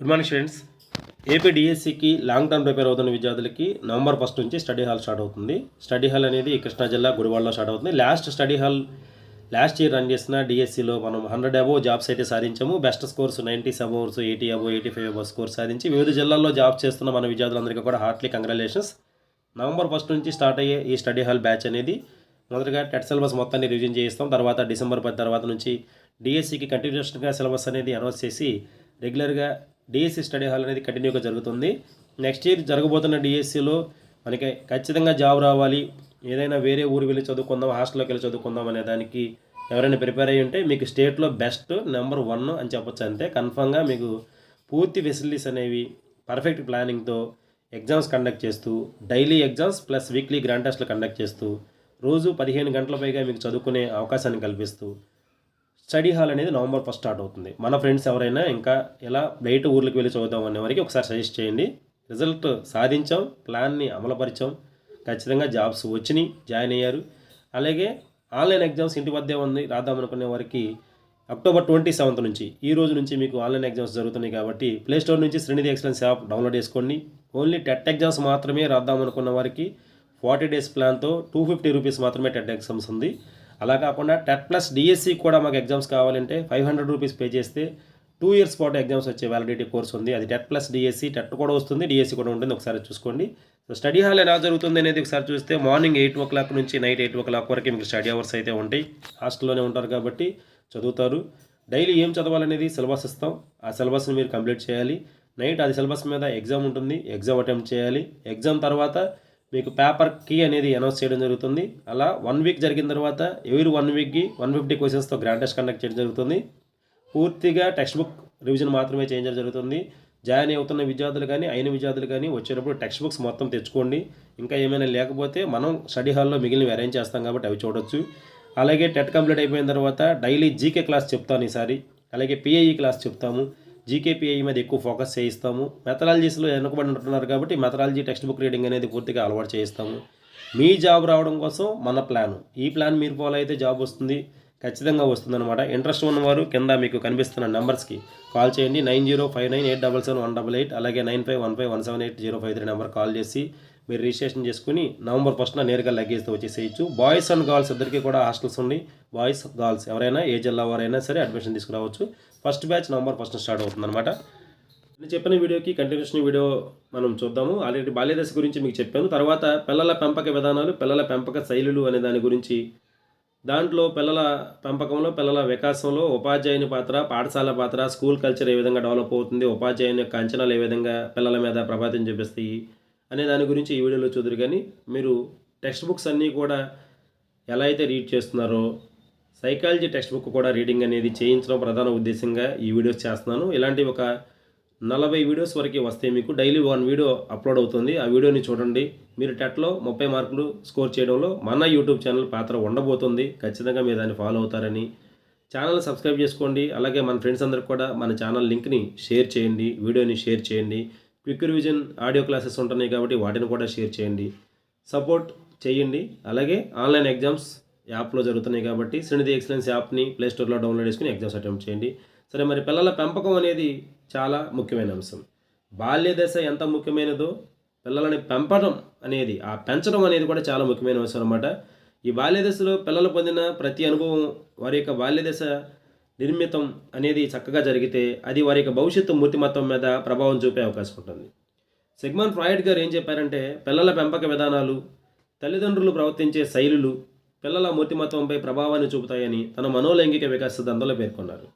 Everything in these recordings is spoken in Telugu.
గుడ్ మార్నింగ్ స్టూడెంట్స్ ఏపీ డిఎస్సికి లాంగ్ టర్మ్ ప్రిపేర్ అవుతున్న విద్యార్థులకి నవంబర్ ఫస్ట్ నుంచి స్టడీ హాల్ స్టార్ట్ అవుతుంది. స్టడీ హాల్ అనేది కృష్ణా జిల్లా గుడివాడలో స్టార్ట్ అవుతుంది. Last study hall last year run చేసిన డిఎస్సిలో మనం హండ్రెడ్ అబోవ్ జాబ్స్ అయితే సాధించాము. Best scores ninety aboves eighty above eighty five above scores సాధించి వివిధ జిల్లాల్లో జాబ్ చేస్తున్న మన విద్యార్థులందరికీ కూడా హార్ట్లీ కంగ్రాచులేషన్స్ నవంబర్ ఫస్ట్ నుంచి స్టార్ట్ అయ్యే ఈ స్టడీ హాల్ బ్యాచ్ అనేది మొదటగా టెట్ సిలబస్ మొత్తాన్ని రివిజన్ చేయిస్తాం. తర్వాత డిసెంబర్ పది తర్వాత నుంచి డిఎస్సికి కంటిన్యూషన్గా సిలబస్ అనేది అనౌన్స్ చేసి రెగ్యులర్గా డిఎస్సి స్టడీ హాల్ అనేది కంటిన్యూగా జరుగుతుంది. నెక్స్ట్ ఇయర్ జరగబోతున్న డిఎస్సిలో మనకి ఖచ్చితంగా జాబ్ రావాలి. ఏదైనా వేరే ఊరు వెళ్ళి చదువుకుందాం హాస్టల్లోకి వెళ్ళి చదువుకుందాం అనే దానికి ఎవరైనా ప్రిపేర్ అయ్యి ఉంటే మీకు స్టేట్లో బెస్ట్ నెంబర్ వన్ అని చెప్పొచ్చు అంతే. కన్ఫామ్గా మీకు పూర్తి ఫెసిలిటీస్ అనేవి పర్ఫెక్ట్ ప్లానింగ్తో ఎగ్జామ్స్ కండక్ట్ చేస్తూ daily exams plus weekly grand టెస్ట్లు కండక్ట్ చేస్తూ రోజు పదిహేను గంటల పైగా మీకు చదువుకునే అవకాశాన్ని కల్పిస్తూ స్టడీ హాల్ అనేది నవంబర్ ఫస్ట్ స్టార్ట్ అవుతుంది. మన ఫ్రెండ్స్ ఎవరైనా ఇంకా ఎలా బయట ఊర్లకు వెళ్ళి చదువుదాం అనే వారికి ఒకసారి సజెస్ట్ చేయండి. రిజల్ట్ సాధించాం ప్లాన్ని అమలుపరిచాం. ఖచ్చితంగా జాబ్స్ వచ్చినాయి జాయిన్ అయ్యారు. అలాగే ఆన్లైన్ ఎగ్జామ్స్ ఇంటి వద్దే ఉంది రాద్దాం అనుకునే వారికి అక్టోబర్ ట్వంటీ సెవెంత్ నుంచి ఈ రోజు నుంచి మీకు ఆన్లైన్ ఎగ్జామ్స్ జరుగుతున్నాయి కాబట్టి ప్లే స్టోర్ నుంచి శ్రీనిధి ఎక్సలెన్స్ యాప్ డౌన్లోడ్ చేసుకోండి. ఓన్లీ టెట్ ఎగ్జామ్స్ మాత్రమే రాద్దాం అనుకున్న వారికి ఫార్టీ డేస్ ప్లాన్తో టూ ఫిఫ్టీ రూపీస్ మాత్రమే టెట్ ఎగ్జామ్స్ ఉంది. అలా కాకుండా టెట్ ప్లస్ డిఎస్సి కూడా మాకు ఎగ్జామ్స్ కావాలంటే ఫైవ్ హండ్రెడ్ రూపీస్ పే చేస్తే టూ ఇయర్స్ పాటు ఎగ్జామ్స్ వచ్చే వ్యాలిడిటీ కోర్స్ ఉంది. అది టెట్ ప్లస్ డిఎస్సి టెట్ కూడా వస్తుంది డిఎస్సి కూడా ఉంటుంది. ఒకసారి చూసుకోండి. సో స్టడీ హాల్ ఎలా జరుగుతుంది అనేది ఒకసారి చూస్తే మార్నింగ్ ఎయిట్ ఓ క్లాక్ నుంచి నైట్ ఎయిట్ ఓ క్లాక్ వరకు మీకు స్టడీ అవర్స్ అయితే ఉంటాయి. హాస్టల్లోనే ఉంటారు కాబట్టి చదువుతారు. డైలీ ఏం చదవాలనేది సిలబస్ ఇస్తాం. ఆ సిలబస్ని మీరు కంప్లీట్ చేయాలి. నైట్ అది సిలబస్ మీద ఎగ్జామ్ ఉంటుంది. ఎగ్జామ్ అటెంప్ట్ చేయాలి. ఎగ్జామ్ తర్వాత మీకు పేపర్ కీ అనేది అనౌన్స్ చేయడం జరుగుతుంది. అలా వన్ వీక్ జరిగిన తర్వాత ఎవరి వన్ వీక్కి వన్ ఫిఫ్టీ క్వశ్చన్స్తో గ్రాండ్ టెస్ట్ కండక్ట్ చేయడం జరుగుతుంది. పూర్తిగా టెక్స్ట్ బుక్ రివిజన్ మాత్రమే చేయడం జరుగుతుంది. జాయిన్ అవుతున్న విద్యార్థులు కానీ అయిన విద్యార్థులు కానీ వచ్చేటప్పుడు టెక్స్ట్ బుక్స్ మొత్తం తెచ్చుకోండి. ఇంకా ఏమైనా లేకపోతే మనం స్టడీ హాల్లో మిగిలినవి అరేంజ్ చేస్తాం కాబట్టి అవి చూడొచ్చు. అలాగే టెట్ కంప్లీట్ అయిపోయిన తర్వాత డైలీ జీకే క్లాస్ చెప్తాను ఈసారి. అలాగే పిఐఈ క్లాస్ చెప్తాము. జీకేపీఐ మీద ఎక్కువ ఫోకస్ చేయిస్తాము. మెథడాలజీస్లో వెనుకబడి ఉంటున్నారు కాబట్టి మెథడాలజీ టెక్స్ట్ బుక్ రీడింగ్ అనేది పూర్తిగా అలవాటు చేయిస్తాము. మీ జాబ్ రావడం కోసం మన ప్లాన్. ఈ ప్లాన్ మీరు ఫాలో అయితే జాబ్ వస్తుంది ఖచ్చితంగా వస్తుందన్నమాట. ఇంట్రెస్ట్ ఉన్నవారు కింద మీకు కనిపిస్తున్న నెంబర్స్కి కాల్ చేయండి. Nine zero five nine eight double seven one double eight అలాగే nine five one five one seven eight zero five three number call చేసి మీరు రిజిస్ట్రేషన్ చేసుకుని నవంబర్ ఫస్ట్న నేరుగా లగేజ్తో వచ్చేసేయచ్చు. బాయ్స్ అండ్ గర్ల్స్ ఇద్దరికీ కూడా హాస్టల్స్ ఉన్నాయి బాయ్స్ గర్ల్స్ ఎవరైనా ఏ జిల్లా వారైనా సరే అడ్మిషన్ తీసుకురావచ్చు. First batch November first start అవుతుంది అనమాట నేను చెప్పిన వీడియోకి కంటిన్యూషన్ వీడియో మనం చూద్దాము. ఆల్రెడీ బాల్యదశ గురించి మీకు చెప్పాను. తర్వాత పిల్లల పెంపక విధానాలు పిల్లల పెంపక శైలులు అనే దాని గురించి దాంట్లో పిల్లల పెంపకంలో పిల్లల వికాసంలో ఉపాధ్యాయుని పాత్ర పాఠశాల పాత్ర స్కూల్ కల్చర్ ఏ విధంగా డెవలప్ అవుతుంది ఉపాధ్యాయుని యొక్క అంచనాలు ఏ విధంగా పిల్లల మీద ప్రభావితం చూపిస్తాయి అనే దాని గురించి ఈ వీడియోలో చూద్దరు కానీ మీరు టెక్స్ట్ బుక్స్ అన్నీ కూడా ఎలా అయితే రీడ్ చేస్తున్నారో సైకాలజీ టెక్స్ట్ బుక్ కూడా రీడింగ్ అనేది చేయించడం ప్రధాన ఉద్దేశంగా ఈ వీడియోస్ చేస్తున్నాను. ఇలాంటి ఒక నలభై వీడియోస్ వరకు వస్తే మీకు డైలీ వన్ వీడియో అప్లోడ్ అవుతుంది. ఆ వీడియోని చూడండి. మీరు టెట్లో ముప్పై మార్కులు స్కోర్ చేయడంలో మన యూట్యూబ్ ఛానల్ పాత్ర ఉండబోతుంది. ఖచ్చితంగా మీరు దాన్ని ఫాలో అవుతారని. ఛానల్ సబ్స్క్రైబ్ చేసుకోండి. అలాగే మన ఫ్రెండ్స్ అందరికి కూడా మన ఛానల్ లింక్ని షేర్ చేయండి. వీడియోని షేర్ చేయండి. క్విక్ రివిజన్ ఆడియో క్లాసెస్ ఉంటున్నాయి కాబట్టి వాటిని కూడా షేర్ చేయండి. సపోర్ట్ చేయండి. అలాగే ఆన్లైన్ ఎగ్జామ్స్ యాప్లో జరుగుతున్నాయి కాబట్టి శ్రీనిధి ఎక్సలెన్స్ యాప్ని ప్లే స్టోర్లో డౌన్లోడ్ చేసుకుని ఎగ్జామ్స్ అటెంప్ట్ చేయండి. సరే మరి పిల్లల పెంపకం అనేది చాలా ముఖ్యమైన అంశం. బాల్య దశ ఎంత ముఖ్యమైనదో పిల్లలని పెంపడం అనేది ఆ పెంచడం అనేది కూడా చాలా ముఖ్యమైన అంశం అనమాట ఈ బాల్య దశలో పిల్లలు పొందిన ప్రతి అనుభవం వారి యొక్క బాల్య దశ నిర్మితం అనేది చక్కగా జరిగితే అది వారి యొక్క భవిష్యత్తు మూర్తిమత్వం మీద ప్రభావం చూపే అవకాశం ఉంటుంది. సిగ్మన్ ఫ్రాయిడ్ గారు ఏం చెప్పారంటే పిల్లల పెంపక విధానాలు తల్లిదండ్రులు ప్రవర్తించే శైలులు పిల్లల మూర్తిమత్వంపై ప్రభావాన్ని చూపుతాయని తన మనోలైంగిక వికాస దందలో పేర్కొన్నారు.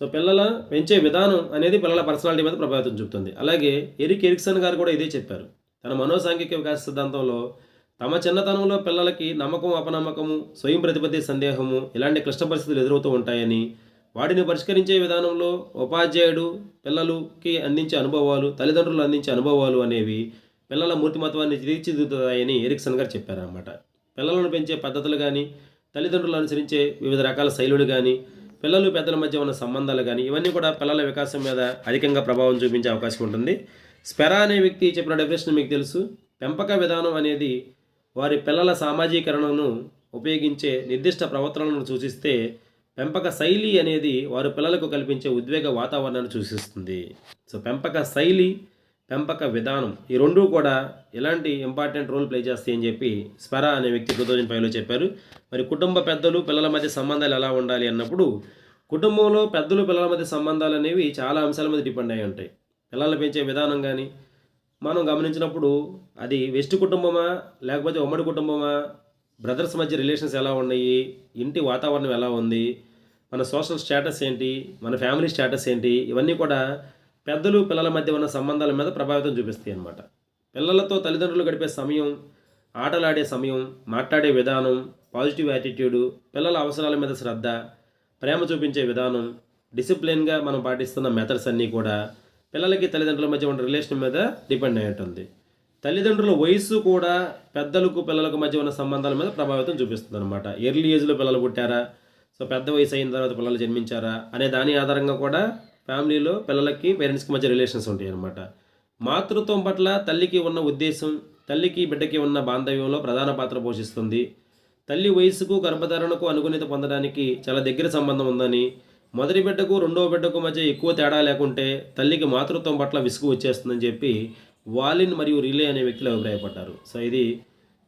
సో పిల్లల పెంచే విధానం అనేది పిల్లల పర్సనాలిటీ మీద ప్రభావితం చూపుతుంది. అలాగే ఎరిక్ ఎరిక్సన్ గారు కూడా ఇదే చెప్పారు. తన మనోసాంఘిక వికాస సిద్ధాంతంలో తమ చిన్నతనంలో పిల్లలకి నమ్మకం అపనమ్మకము స్వయం ప్రతిపత్తి సందేహము ఇలాంటి క్లిష్ట పరిస్థితులు ఎదురవుతూ ఉంటాయని వాటిని పరిష్కరించే విధానంలో ఉపాధ్యాయుడు పిల్లలకి అందించే అనుభవాలు తల్లిదండ్రులు అందించే అనుభవాలు అనేవి పిల్లల మూర్తిమత్వాన్ని తీర్చిదిద్దుతాయని ఎరిక్సన్ గారు చెప్పారన్నమాట. పిల్లలను పెంచే పద్ధతులు కానీ తల్లిదండ్రులు అనుసరించే వివిధ రకాల శైలులు కానీ పిల్లలు పెద్దల మధ్య ఉన్న సంబంధాలు కానీ ఇవన్నీ కూడా పిల్లల వికాసం మీద అధికంగా ప్రభావం చూపించే అవకాశం ఉంటుంది. స్పెరా అనే వ్యక్తి చెప్పిన డెఫినేషన్ మీకు తెలుసు. పెంపక విధానం అనేది వారి పిల్లల సామాజీకరణను ఉపయోగించే నిర్దిష్ట ప్రవర్తనలను సూచిస్తే పెంపక శైలి అనేది వారు పిల్లలకు కల్పించే ఉద్వేగ వాతావరణాన్ని సూచిస్తుంది. సో పెంపక శైలి పెంపక విధానం ఈ రెండూ కూడా ఎలాంటి ఇంపార్టెంట్ రోల్ ప్లే చేస్తాయి అని చెప్పి స్పెరా అనే వ్యక్తి టూ థౌజండ్ ఫైవ్లో చెప్పారు. మరి కుటుంబ పెద్దలు పిల్లల మధ్య సంబంధాలు ఎలా ఉండాలి అన్నప్పుడు కుటుంబంలో పెద్దలు పిల్లల మధ్య సంబంధాలు అనేవి చాలా అంశాల మీద డిపెండ్ అయి ఉంటాయి. పిల్లలు పెంచే విధానం కానీ మనం గమనించినప్పుడు అది వెస్ట్ కుటుంబమా లేకపోతే ఉమ్మడి కుటుంబమా బ్రదర్స్ మధ్య రిలేషన్స్ ఎలా ఉన్నాయి ఇంటి వాతావరణం ఎలా ఉంది మన సోషల్ స్టేటస్ ఏంటి మన ఫ్యామిలీ స్టేటస్ ఏంటి ఇవన్నీ కూడా పెద్దలు పిల్లల మధ్య ఉన్న సంబంధాల మీద ప్రభావితం చూపిస్తాయి అన్నమాట. పిల్లలతో తల్లిదండ్రులు గడిపే సమయం ఆటలాడే సమయం మాట్లాడే విధానం పాజిటివ్ యాటిట్యూడు పిల్లల అవసరాల మీద శ్రద్ధ ప్రేమ చూపించే విధానం డిసిప్లిన్గా మనం పాటిస్తున్న మెథడ్స్ అన్నీ కూడా పిల్లలకి తల్లిదండ్రుల మధ్య ఉన్న రిలేషన్ మీద డిపెండ్ అయి ఉంటుంది తల్లిదండ్రుల వయసు కూడా పెద్దలకు పిల్లలకు మధ్య ఉన్న సంబంధాల మీద ప్రభావితం చూపిస్తుంది అనమాట ఎర్లీ ఏజ్లో పిల్లలు పుట్టారా? సో పెద్ద వయసు అయిన తర్వాత పిల్లలు జన్మించారా? అనే దాని ఆధారంగా కూడా ఫ్యామిలీలో పిల్లలకి పేరెంట్స్కి మధ్య రిలేషన్స్ ఉంటాయి అనమాట మాతృత్వం పట్ల తల్లికి ఉన్న ఉద్దేశం తల్లికి బిడ్డకి ఉన్న బాంధవ్యంలో ప్రధాన పాత్ర పోషిస్తుంది. తల్లి వయసుకు గర్భధారణకు అనుగుణత పొందడానికి చాలా దగ్గర సంబంధం ఉందని మొదటి బిడ్డకు రెండవ బిడ్డకు మధ్య ఎక్కువ తేడా లేకుంటే తల్లికి మాతృత్వం పట్ల విసుగు వచ్చేస్తుందని చెప్పి వాలిన్ మరియు రిలే అనే వ్యక్తులు అభిప్రాయపడ్డారు. సో ఇది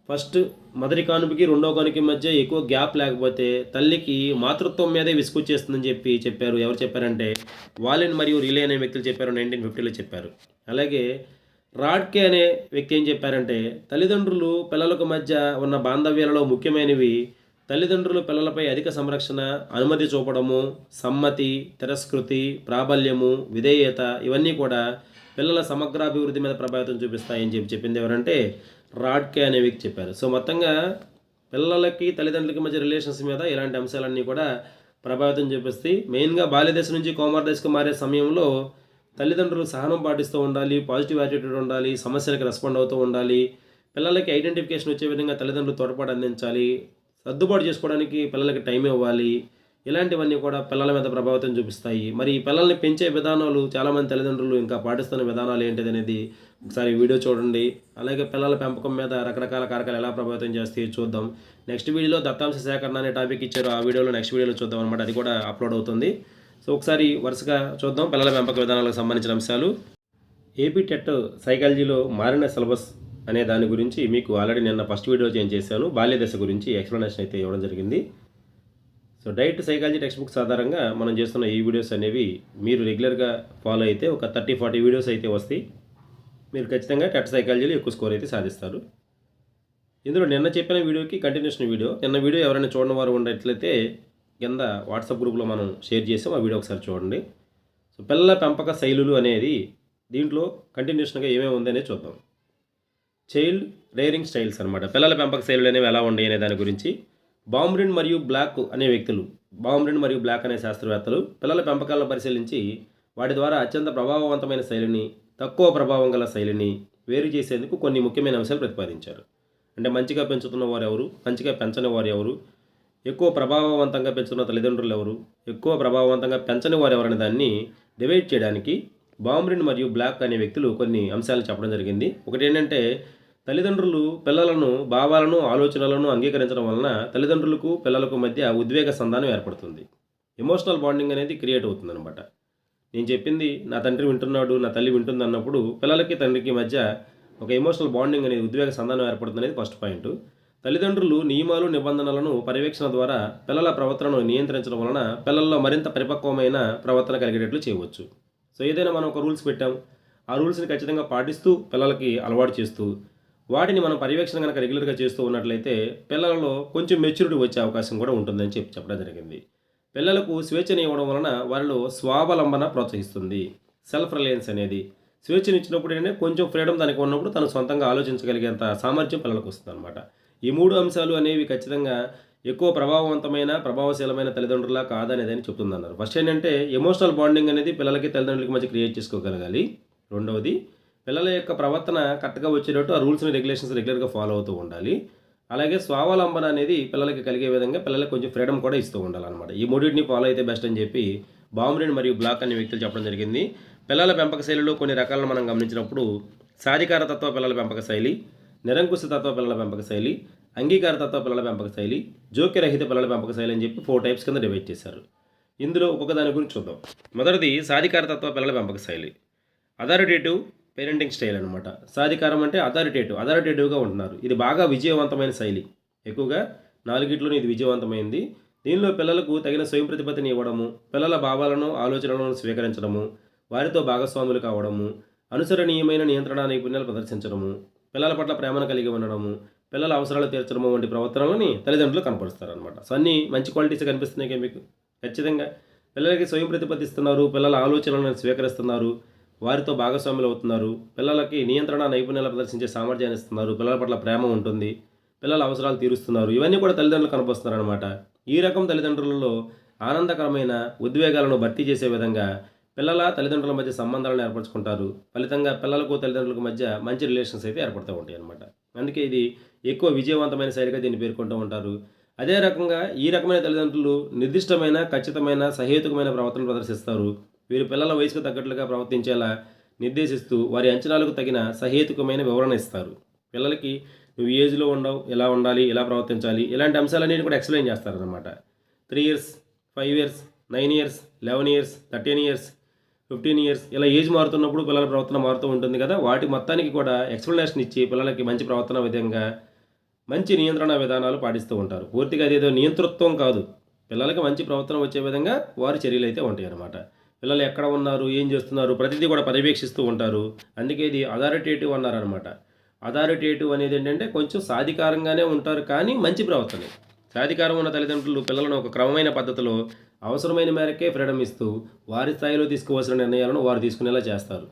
ఫస్ట్ మొదటి కానుపుకి రెండో కానుకి మధ్య ఎక్కువ గ్యాప్ లేకపోతే తల్లికి మాతృత్వం మీదే విసుకొచ్చేస్తుందని చెప్పి చెప్పారు. ఎవరు చెప్పారంటే వాలిన్ మరియు రిలే అనే వ్యక్తులు చెప్పారు నైన్టీన్ ఫిఫ్టీలో చెప్పారు. అలాగే రాడ్కే అనే వ్యక్తి ఏం చెప్పారంటే తల్లిదండ్రులు పిల్లలకు మధ్య ఉన్న బాంధవ్యాలలో ముఖ్యమైనవి తల్లిదండ్రులు పిల్లలపై అధిక సంరక్షణ అనుమతి చూపడము సమ్మతి తిరస్కృతి ప్రాబల్యము విధేయత ఇవన్నీ కూడా పిల్లల సమగ్రాభివృద్ధి మీద ప్రభావితం చూపిస్తాయని చెప్పి చెప్పింది ఎవరంటే రాడ్కే అనే వ్యక్తి చెప్పారు. సో మొత్తంగా పిల్లలకి తల్లిదండ్రులకి మధ్య రిలేషన్స్ మీద ఇలాంటి అంశాలన్నీ కూడా ప్రభావితం చూపిస్తాయి. మెయిన్గా బాల్యదశ నుంచి కోమర్ దశకు మారే సమయంలో తల్లిదండ్రులు సహనం పాటిస్తూ ఉండాలి పాజిటివ్ యాటిట్యూడ్ ఉండాలి సమస్యలకు రెస్పాండ్ అవుతూ ఉండాలి పిల్లలకి ఐడెంటిఫికేషన్ వచ్చే విధంగా తల్లిదండ్రులు తోడ్పాటు అందించాలి సర్దుబాటు చేసుకోవడానికి పిల్లలకి టైం ఇవ్వాలి. ఇలాంటివన్నీ కూడా పిల్లల మీద ప్రభావితం చూపిస్తాయి. మరి ఈ పిల్లల్ని పెంచే విధానాలు చాలామంది తల్లిదండ్రులు ఇంకా పాటిస్తున్న విధానాలు ఏంటిది అనేది ఒకసారి వీడియో చూడండి. అలాగే పిల్లల పెంపకం మీద రకరకాల కారకాలు ఎలా ప్రభావితం చేస్తాయి చూద్దాం. నెక్స్ట్ వీడియోలో దత్తాంశ సేకరణ అనే టాపిక్ ఇచ్చారు. ఆ వీడియోలో నెక్స్ట్ వీడియోలో చూద్దాం అనమాట అది కూడా అప్లోడ్ అవుతుంది. సో ఒకసారి వరుసగా చూద్దాం. పిల్లల పెంపక విధానాలకు సంబంధించిన అంశాలు. ఏపీ టెట్ సైకాలజీలో మారిన సిలబస్ అనే దాని గురించి మీకు ఆల్రెడీ నిన్న ఫస్ట్ వీడియో చేంజ్ చేశాను. బాల్య దశ గురించి ఎక్స్ప్లెనేషన్ అయితే ఇవ్వడం జరిగింది. So direct psychology text books ఆధారంగా మనం చేస్తున్న ఈ వీడియోస్ అనేవి మీరు రెగ్యులర్గా ఫాలో అయితే ఒక థర్టీ ఫార్టీ వీడియోస్ అయితే వస్తాయి. మీరు ఖచ్చితంగా టెట్ సైకాలజీలో ఎక్కువ స్కోర్ అయితే సాధిస్తారు. ఇందులో నిన్న చెప్పిన వీడియోకి కంటిన్యూషన్ వీడియో. నిన్న వీడియో ఎవరైనా చూడని వారు ఉన్నట్లయితే కింద వాట్సాప్ గ్రూప్లో మనం షేర్ చేసాం. ఆ వీడియో ఒకసారి చూడండి. సో పిల్లల పెంపక శైలులు అనేది దీంట్లో కంటిన్యూషన్గా ఏమేమి ఉందనే చూద్దాం. చైల్డ్ రేరింగ్ స్టైల్స్ అనమాట పిల్లల పెంపక శైలులు అనేవి ఎలా ఉన్నాయి అనే దాని గురించి బాంబ్రిన్ మరియు బ్లాక్ అనే వ్యక్తులు బాంబ్రిన్ మరియు బ్లాక్ అనే శాస్త్రవేత్తలు పిల్లల పెంపకాలను పరిశీలించి వాటి ద్వారా అత్యంత ప్రభావవంతమైన శైలిని తక్కువ ప్రభావం గల శైలిని వేరు చేసేందుకు కొన్ని ముఖ్యమైన అంశాలు ప్రతిపాదించారు. అంటే మంచిగా పెంచుతున్న వారు ఎవరు? మంచిగా పెంచని వారు ఎవరు? ఎక్కువ ప్రభావవంతంగా పెంచుతున్న తల్లిదండ్రులు ఎవరు? ఎక్కువ ప్రభావవంతంగా పెంచని వారు ఎవరనే దాన్ని డివైడ్ చేయడానికి బాంబ్రిన్ మరియు బ్లాక్ అనే వ్యక్తులు కొన్ని అంశాలు చెప్పడం జరిగింది. ఒకటి ఏంటంటే తల్లిదండ్రులు పిల్లలను భావాలను ఆలోచనలను అంగీకరించడం వలన తల్లిదండ్రులకు పిల్లలకు మధ్య ఉద్వేగ సంధానం ఏర్పడుతుంది. ఎమోషనల్ బాండింగ్ అనేది క్రియేట్ అవుతుంది అనమాట నేను చెప్పింది నా తండ్రి వింటున్నాడు నా తల్లి వింటుంది అన్నప్పుడు పిల్లలకి తండ్రికి మధ్య ఒక ఎమోషనల్ బాండింగ్ అనేది ఉద్వేగ సంధానం ఏర్పడుతుంది అనేది ఫస్ట్ పాయింట్ తల్లిదండ్రులు నియమాలు నిబంధనలను పర్యవేక్షణ ద్వారా పిల్లల ప్రవర్తనను నియంత్రించడం వలన పిల్లల్లో మరింత పరిపక్వమైన ప్రవర్తన కలిగేటట్లు చేయవచ్చు. సో ఏదైనా మనం ఒక రూల్స్ పెట్టాం. ఆ రూల్స్ని ఖచ్చితంగా పాటిస్తూ పిల్లలకి అలవాటు చేస్తూ వాటిని మనం పర్యవేక్షణ కనుక రెగ్యులర్గా చేస్తూ ఉన్నట్లయితే పిల్లలలో కొంచెం మెచ్యూరిటీ వచ్చే అవకాశం కూడా ఉంటుందని చెప్పి చెప్పడం జరిగింది. పిల్లలకు స్వేచ్ఛను ఇవ్వడం వలన వారిలో స్వావలంబన ప్రోత్సహిస్తుంది. సెల్ఫ్ రిలయన్స్ అనేది స్వేచ్ఛనిచ్చినప్పుడు ఏంటంటే కొంచెం ఫ్రీడమ్ దానికి ఉన్నప్పుడు తను సొంతంగా ఆలోచించగలిగేంత సామర్థ్యం పిల్లలకు వస్తుంది అనమాట ఈ మూడు అంశాలు అనేవి ఖచ్చితంగా ఎక్కువ ప్రభావవంతమైన ప్రభావశీలమైన తల్లిదండ్రులా కాదనేదని చెప్తుందన్నారు. ఫస్ట్ ఏంటంటే ఎమోషనల్ బాండింగ్ అనేది పిల్లలకి తల్లిదండ్రులకి మధ్య క్రియేట్ చేసుకోగలగాలి. రెండవది పిల్లల యొక్క ప్రవర్తన కరెక్ట్గా వచ్చేటట్టు ఆ రూల్స్ని రెగ్యులేషన్స్ రెగ్యులర్గా ఫాలో అవుతూ ఉండాలి. అలాగే స్వావలంబన అనేది పిల్లలకి కలిగే విధంగా పిల్లలకి కొంచెం ఫ్రీడమ్ కూడా ఇస్తూ ఉండాలన్నమాట. ఈ మూడింటిని ఫాలో అయితే బెస్ట్ అని చెప్పి బాంబ్రిన్ మరియు బ్లాక్ అనే వ్యక్తులు చెప్పడం జరిగింది. పిల్లల పెంపక శైలిలో కొన్ని రకాలను మనం గమనించినప్పుడు సాధికార తత్వ పిల్లల పెంపక శైలి నిరంకుశ తత్వ పిల్లల పెంపక శైలి అంగీకారతత్వ పిల్లల పెంపక శైలి జోక్యరహిత పిల్లల పెంపక శైలి అని చెప్పి ఫోర్ టైప్స్ కింద డివైడ్ చేశారు. ఇందులో ఒక్కొక్క దాని గురించి చూద్దాం. మొదటిది సాధికారతత్వ పిల్లల పెంపక శైలి. అథారిటేటివ్ పేరెంటింగ్ స్టైల్ అనమాట సాధికారం అంటే అథారిటేటివ్ అథారిటేటివ్గా ఉంటున్నారు. ఇది బాగా విజయవంతమైన శైలి. ఎక్కువగా నాలుగిట్లోనే ఇది విజయవంతమైంది. దీనిలో పిల్లలకు తగిన స్వయం ప్రతిపత్తిని ఇవ్వడము పిల్లల భావాలను ఆలోచనలను స్వీకరించడము వారితో భాగస్వాములు కావడము అనుసరణీయమైన నియంత్రణ నైపుణ్యాలు ప్రదర్శించడము పిల్లల పట్ల ప్రేమను కలిగి ఉండడము పిల్లల అవసరాలు తీర్చడము వంటి ప్రవర్తనలని తల్లిదండ్రులు కనపరుస్తారనమాట సో అన్నీ మంచి క్వాలిటీస్ కనిపిస్తున్నాయి మీకు? ఖచ్చితంగా. పిల్లలకి స్వయం ప్రతిపత్తిస్తున్నారు పిల్లల ఆలోచనలను స్వీకరిస్తున్నారు వారితో భాగస్వాములు అవుతున్నారు. పిల్లలకి నియంత్రణ నైపుణ్యాలు ప్రదర్శించే సామర్థ్యాన్ని ఇస్తున్నారు. పిల్లల పట్ల ప్రేమ ఉంటుంది. పిల్లల అవసరాలు తీరుస్తున్నారు. ఇవన్నీ కూడా తల్లిదండ్రులు కనిపిస్తున్నారు అనమాట ఈ రకం తల్లిదండ్రులలో ఆనందకరమైన ఉద్వేగాలను భర్తీ చేసే విధంగా పిల్లల తల్లిదండ్రుల మధ్య సంబంధాలను ఏర్పరచుకుంటారు. ఫలితంగా పిల్లలకు తల్లిదండ్రులకు మధ్య మంచి రిలేషన్స్ అయితే ఏర్పడుతూ ఉంటాయి అనమాట అందుకే ఇది ఎక్కువ విజయవంతమైన శైలిగా దీన్ని పేర్కొంటూ ఉంటారు. అదే రకంగా ఈ రకమైన తల్లిదండ్రులు నిర్దిష్టమైన ఖచ్చితమైన సహేతుకమైన ప్రవర్తన ప్రదర్శిస్తారు. వీరు పిల్లల వయసుకు తగ్గట్లుగా ప్రవర్తించేలా నిర్దేశిస్తూ వారి అంచనాలకు తగిన సహేతుకమైన వివరణ ఇస్తారు. పిల్లలకి నువ్వు ఏజ్లో ఉండవు ఎలా ఉండాలి ఎలా ప్రవర్తించాలి ఇలాంటి అంశాలన్నీ కూడా ఎక్స్ప్లెయిన్ చేస్తారనమాట three years five years nine years eleven years thirteen years fifteen years ఇలా ఏజ్ మారుతున్నప్పుడు పిల్లల ప్రవర్తన మారుతూ ఉంటుంది కదా వాటి మొత్తానికి కూడా ఎక్స్ప్లెనేషన్ ఇచ్చి పిల్లలకి మంచి ప్రవర్తన విధంగా మంచి నియంత్రణ విధానాలు పాటిస్తూ ఉంటారు. పూర్తిగా అదేదో నియంతృత్వం కాదు. పిల్లలకి మంచి ప్రవర్తన వచ్చే విధంగా వారి చర్యలు అయితే ఉంటాయి అన్నమాట పిల్లలు ఎక్కడ ఉన్నారు ఏం చేస్తున్నారు ప్రతిదీ కూడా పర్యవేక్షిస్తూ ఉంటారు. అందుకే ఇది అథారిటేటివ్ అన్నారనమాట అథారిటేటివ్ అనేది ఏంటంటే కొంచెం సాధికారంగానే ఉంటారు కానీ మంచి ప్రవర్తన. సాధికారం ఉన్న తల్లిదండ్రులు పిల్లలను ఒక క్రమమైన పద్ధతిలో అవసరమైన మేరకే ఫ్రీడమ్ ఇస్తూ వారి స్థాయిలో తీసుకోవాల్సిన నిర్ణయాలను వారు తీసుకునేలా చేస్తారు.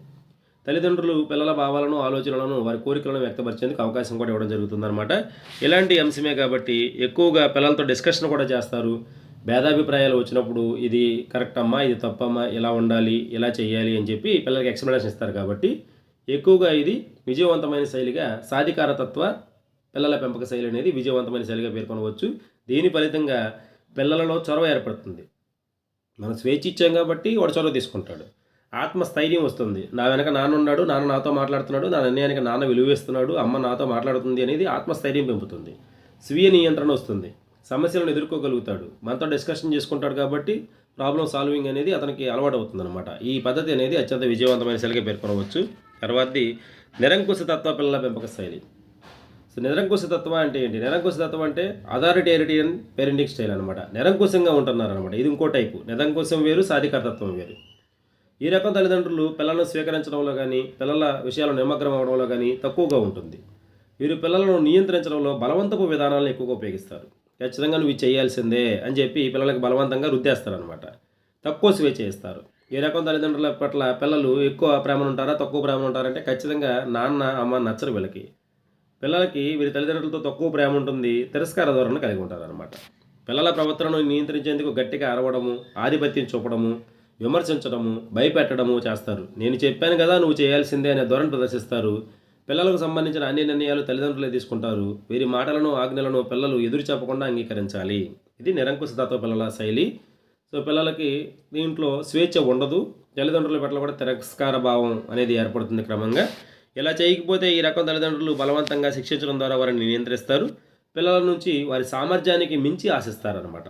తల్లిదండ్రులు పిల్లల భావాలను ఆలోచనలను వారి కోరికలను వ్యక్తపరిచేందుకు అవకాశం కూడా ఇవ్వడం జరుగుతుందన్నమాట. ఇలాంటి అంశమే కాబట్టి ఎక్కువగా పిల్లలతో డిస్కషన్ కూడా చేస్తారు. భేదాభిప్రాయాలు వచ్చినప్పుడు ఇది కరెక్ట్ అమ్మా ఇది తప్పమ్మా ఇలా ఉండాలి ఇలా చేయాలి అని చెప్పి పిల్లలకి ఎక్స్ప్లెనేషన్ ఇస్తారు కాబట్టి ఎక్కువగా ఇది విజయవంతమైన శైలిగా సాధికారతత్వ పిల్లల పెంపక శైలి అనేది విజయవంతమైన శైలిగా పేర్కొనవచ్చు. దీని ఫలితంగా పిల్లలలో చొరవ ఏర్పడుతుంది. మనం స్వేచ్ఛ ఇచ్చాం కాబట్టి వాడు చొరవ తీసుకుంటాడు. ఆత్మస్థైర్యం వస్తుంది. నా వెనక నాన్న ఉన్నాడు నాన్న నాతో మాట్లాడుతున్నాడు నా నిర్ణయానికి నాన్న విలువేస్తున్నాడు అమ్మ నాతో మాట్లాడుతుంది అనేది ఆత్మస్థైర్యం పెంపుతుంది. స్వీయ నియంత్రణ వస్తుంది. సమస్యలను ఎదుర్కోగలుగుతాడు. మనతో డిస్కషన్ చేసుకుంటాడు కాబట్టి ప్రాబ్లం సాల్వింగ్ అనేది అతనికి అలవాటు అవుతుందన్నమాట ఈ పద్ధతి అనేది అత్యంత విజయవంతమైన శైలిగా పేర్కొనవచ్చు. తర్వాతది నిరంకుశ తత్వ పిల్లల పెంపక శైలి. సో నిరంకుశ తత్వ అంటే ఏంటి? నిరంకుశ తత్వం అంటే అథారిటేరియన్ పేరెంటింగ్ స్టైల్ అనమాట నిరంకుశంగా ఉంటున్నారనమాట ఇది ఇంకో టైపు. నిరంకుశం వేరు సాధికారతత్వం వేరు. ఈ రకం తల్లిదండ్రులు పిల్లలను స్వీకరించడంలో కానీ పిల్లల విషయాలు నిమగ్నం అవడంలో కానీ తక్కువగా ఉంటుంది. వీరు పిల్లలను నియంత్రించడంలో బలవంతపు విధానాలను ఎక్కువగా ఉపయోగిస్తారు. ఖచ్చితంగా నువ్వు చేయాల్సిందే అని చెప్పి పిల్లలకు బలవంతంగా రుద్దేస్తారనమాట తక్కువ స్వేచ్ఛ చేస్తారు. ఈ రకం తల్లిదండ్రుల పట్ల పిల్లలు ఎక్కువ ప్రేమను ఉంటారా తక్కువ ప్రేమను ఉంటారంటే ఖచ్చితంగా నాన్న అమ్మ నచ్చరు వీళ్ళకి. పిల్లలకి వీరి తల్లిదండ్రులతో తక్కువ ప్రేమ ఉంటుంది తిరస్కార ధోరణి కలిగి ఉంటారనమాట పిల్లల ప్రవర్తనను నియంత్రించేందుకు గట్టిగా అరవడము ఆధిపత్యం చూపడము విమర్శించడము భయపెట్టడము చేస్తారు. నేను చెప్పాను కదా నువ్వు చేయాల్సిందే అనే ధోరణి ప్రదర్శిస్తారు. పిల్లలకు సంబంధించిన అన్ని నిర్ణయాలు తల్లిదండ్రులే తీసుకుంటారు. వీరి మాటలను ఆజ్ఞలను పిల్లలు ఎదురు చెప్పకుండా అంగీకరించాలి. ఇది నిరంకుశతత్వ పిల్లల శైలి. సో పిల్లలకి దీంట్లో స్వేచ్ఛ ఉండదు. తల్లిదండ్రుల పట్ల కూడా తిరస్కార భావం అనేది ఏర్పడుతుంది క్రమంగా. ఇలా చేయకపోతే ఈ రకం తల్లిదండ్రులు బలవంతంగా శిక్షించడం ద్వారా వారిని నియంత్రిస్తారు. పిల్లల నుంచి వారి సామర్థ్యానికి మించి ఆశిస్తారనమాట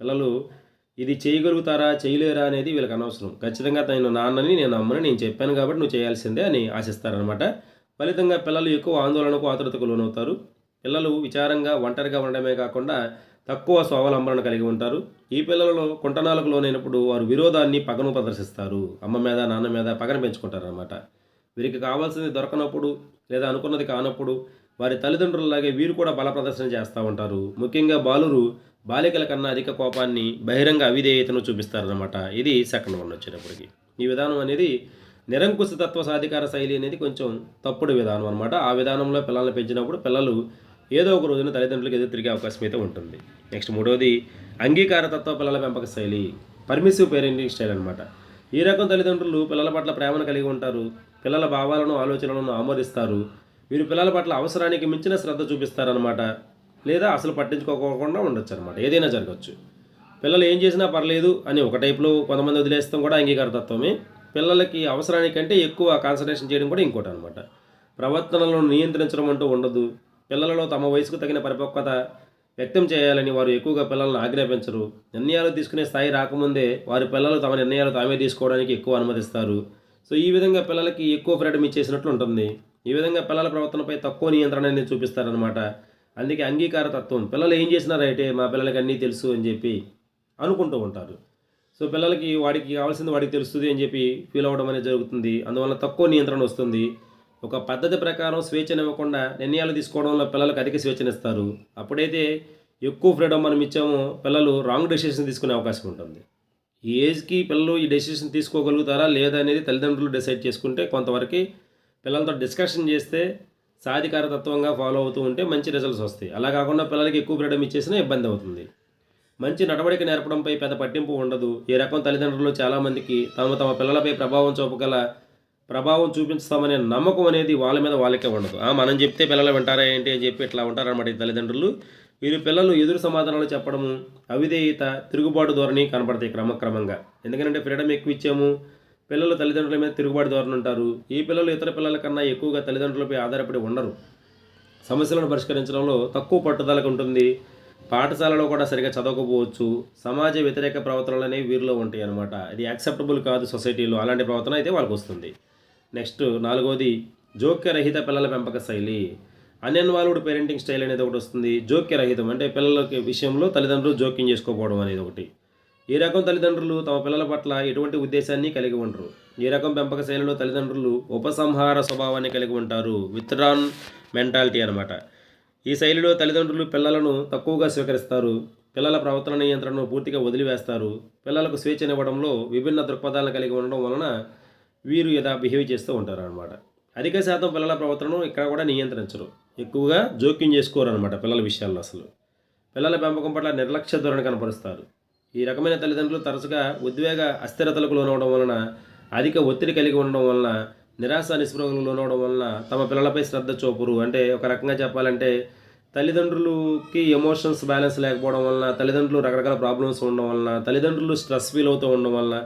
పిల్లలు ఇది చేయగలుగుతారా చేయలేరా అనేది వీళ్ళకి అనవసరం. ఖచ్చితంగా నేను నాన్నని నేను అమ్మని నేను చెప్పాను కాబట్టి నువ్వు చేయాల్సిందే అని ఆశిస్తారనమాట ఫలితంగా పిల్లలు ఎక్కువ ఆందోళనకు ఆతృతకు లోనవుతారు. పిల్లలు విచారంగా ఒంటరిగా ఉండడమే కాకుండా తక్కువ స్వావలంబన కలిగి ఉంటారు. ఈ పిల్లలలో కుంటనాలకు లోనైనప్పుడు వారు విరోధాన్ని పగను ప్రదర్శిస్తారు. అమ్మ మీద నాన్న మీద పగన పెంచుకుంటారన్నమాట. వీరికి కావాల్సింది దొరకనప్పుడు లేదా అనుకున్నది కానప్పుడు వారి తల్లిదండ్రులలాగే వీరు కూడా బల ప్రదర్శన చేస్తూ ఉంటారు. ముఖ్యంగా బాలురు బాలికల కన్నా అధిక కోపాన్ని బహిరంగ అవిధేయతను చూపిస్తారనమాట ఇది సెకండ్ వన్ వచ్చేటప్పటికి. ఈ విధానం అనేది నిరంకుశ తత్వ సాధికార శైలి అనేది కొంచెం తప్పుడు విధానం అనమాట ఆ విధానంలో పిల్లల్ని పెంచినప్పుడు పిల్లలు ఏదో ఒక రోజున తల్లిదండ్రులకు ఎదురు తిరిగే అవకాశం అయితే ఉంటుంది. నెక్స్ట్ మూడవది అంగీకారతత్వ పిల్లల పెంపక శైలి పర్మిసివ్ పేరెంటింగ్ స్టైల్ అనమాట ఈ రకం తల్లిదండ్రులు పిల్లల పట్ల ప్రేమను కలిగి ఉంటారు. పిల్లల భావాలను ఆలోచనలను ఆమోదిస్తారు. వీరు పిల్లల పట్ల అవసరానికి మించిన శ్రద్ధ చూపిస్తారనమాట లేదా అసలు పట్టించుకోకుండా ఉండొచ్చు అనమాట ఏదైనా జరగచ్చు. పిల్లలు ఏం చేసినా పర్లేదు అని ఒక టైప్లో కొంతమంది వదిలేస్తాం కూడా అంగీకారతత్వమే. పిల్లలకి అవసరానికంటే ఎక్కువ కాన్సన్ట్రేషన్ చేయడం కూడా ఇంకోటి అనమాట ప్రవర్తనలను నియంత్రించడం అంటూ ఉండదు. పిల్లలలో తమ వయసుకు తగిన పరిపక్వత వ్యక్తం చేయాలని వారు ఎక్కువగా పిల్లలను ఆజ్ఞాపించరు. నిర్ణయాలు తీసుకునే స్థాయి రాకముందే వారి పిల్లలు తమ నిర్ణయాలు తామే తీసుకోవడానికి ఎక్కువ అనుమతిస్తారు. సో ఈ విధంగా పిల్లలకి ఎక్కువ ఫ్రీడమ్ ఇచ్చేసినట్లు ఉంటుంది. ఈ విధంగా పిల్లల ప్రవర్తనపై తక్కువ నియంత్రణ అనేది చూపిస్తారనమాట అందుకే అంగీకార తత్వం పిల్లలు ఏం చేసినారైతే మా పిల్లలకి అన్నీ తెలుసు అని చెప్పి అనుకుంటూ ఉంటారు. సో పిల్లలకి వాడికి కావాల్సింది వాడికి తెలుస్తుంది అని చెప్పి ఫీల్ అవ్వడం అనేది జరుగుతుంది. అందువల్ల తక్కువ నియంత్రణ వస్తుంది. ఒక పద్ధతి ప్రకారం స్వేచ్ఛనివ్వకుండా నిర్ణయాలు తీసుకోవడంలో పిల్లలకు అధిక స్వేచ్ఛనిస్తారు. అప్పుడైతే ఎక్కువ ఫ్రీడమ్ మనం ఇచ్చామో పిల్లలు రాంగ్ డెసిషన్ తీసుకునే అవకాశం ఉంటుంది. ఈ ఏజ్కి పిల్లలు ఈ డెసిషన్ తీసుకోగలుగుతారా లేదా అనేది తల్లిదండ్రులు డిసైడ్ చేసుకుంటే కొంతవరకు పిల్లలతో డిస్కషన్ చేస్తే సాధికారతత్వంగా ఫాలో అవుతూ ఉంటే మంచి రిజల్ట్స్ వస్తాయి. అలా కాకుండా పిల్లలకి ఎక్కువ ఫ్రీడమ్ ఇచ్చేసినా ఇబ్బంది అవుతుంది. మంచి నడవడిక నేర్పడంపై పెద్ద పట్టింపు ఉండదు. ఈ రకం తల్లిదండ్రులు చాలామందికి తమ తమ పిల్లలపై ప్రభావం చూపగల ప్రభావం చూపించుతామనే నమ్మకం అనేది వాళ్ళ మీద వాళ్ళకే ఉండదు. ఆ, మనం చెప్తే పిల్లలు వింటారా ఏంటి అని చెప్పి ఇట్లా ఉంటారన్నమాట ఈ తల్లిదండ్రులు. వీరి పిల్లలు ఎదురు సమాధానాలు చెప్పడము అవిధేయత తిరుగుబాటు ధోరణి కనపడతాయి క్రమక్రమంగా ఎందుకంటే ఫ్రీడమ్ ఎక్కువ ఇచ్చాము. పిల్లలు తల్లిదండ్రుల మీద తిరుగుబాటు ధోరణి ఉంటారు. ఈ పిల్లలు ఇతర పిల్లల కన్నా ఎక్కువగా తల్లిదండ్రులపై ఆధారపడి ఉండరు. సమస్యలను పరిష్కరించడంలో తక్కువ పట్టుదలకు ఉంటుంది పాఠశాలలో కూడా సరిగా చదవకపోవచ్చు. సమాజ వ్యతిరేక ప్రవర్తనలు అనేవి వీరిలో ఉంటాయి అనమాట ఇది యాక్సెప్టబుల్ కాదు సొసైటీలో అలాంటి ప్రవర్తన అయితే వాళ్ళకి వస్తుంది. నెక్స్ట్ నాలుగోది జోక్యరహిత పిల్లల పెంపక శైలి. అన్యన్వాల్వ్డ్ పేరెంటింగ్ స్టైల్ అనేది ఒకటి వస్తుంది. జోక్యరహితం అంటే పిల్లలకి విషయంలో తల్లిదండ్రులు జోక్యం చేసుకోకపోవడం అనేది ఒకటి. ఈ రకం తల్లిదండ్రులు తమ పిల్లల పట్ల ఎటువంటి ఉద్దేశాన్ని కలిగి ఉండరు? ఈ రకం పెంపక శైలిలో తల్లిదండ్రులు ఉపసంహార స్వభావాన్ని కలిగి ఉంటారు? విత్డ్రాన్ మెంటాలిటీ అనమాట ఈ శైలిలో తల్లిదండ్రులు పిల్లలను తక్కువగా స్వీకరిస్తారు. పిల్లల ప్రవర్తన నియంత్రణను పూర్తిగా వదిలివేస్తారు. పిల్లలకు స్వేచ్ఛనివ్వడంలో విభిన్న దృక్పథాలను కలిగి ఉండడం వలన వీరు ఇలా బిహేవ్ చేస్తూ ఉంటారు అనమాట అధిక శాతం పిల్లల ప్రవర్తనను ఇక్కడ కూడా నియంత్రించరు. ఎక్కువగా జోక్యం చేసుకోరు అనమాట పిల్లల విషయాల్లో అసలు. పిల్లల పెంపకం పట్ల నిర్లక్ష్య ధోరణి కనపరుస్తారు. ఈ రకమైన తల్లిదండ్రులు తరచుగా ఉద్వేగ అస్థిరతలకు లోనవడం వలన అధిక ఒత్తిడి కలిగి ఉండడం వలన నిరాశ నిస్పృహలకు లోనవడం వలన తమ పిల్లలపై శ్రద్ధ చూపురు. అంటే ఒక రకంగా చెప్పాలంటే తల్లిదండ్రులకి ఎమోషన్స్ బ్యాలెన్స్ లేకపోవడం వలన తల్లిదండ్రులు రకరకాల ప్రాబ్లమ్స్ ఉండడం వలన తల్లిదండ్రులు స్ట్రెస్ ఫీల్ అవుతూ ఉండడం వలన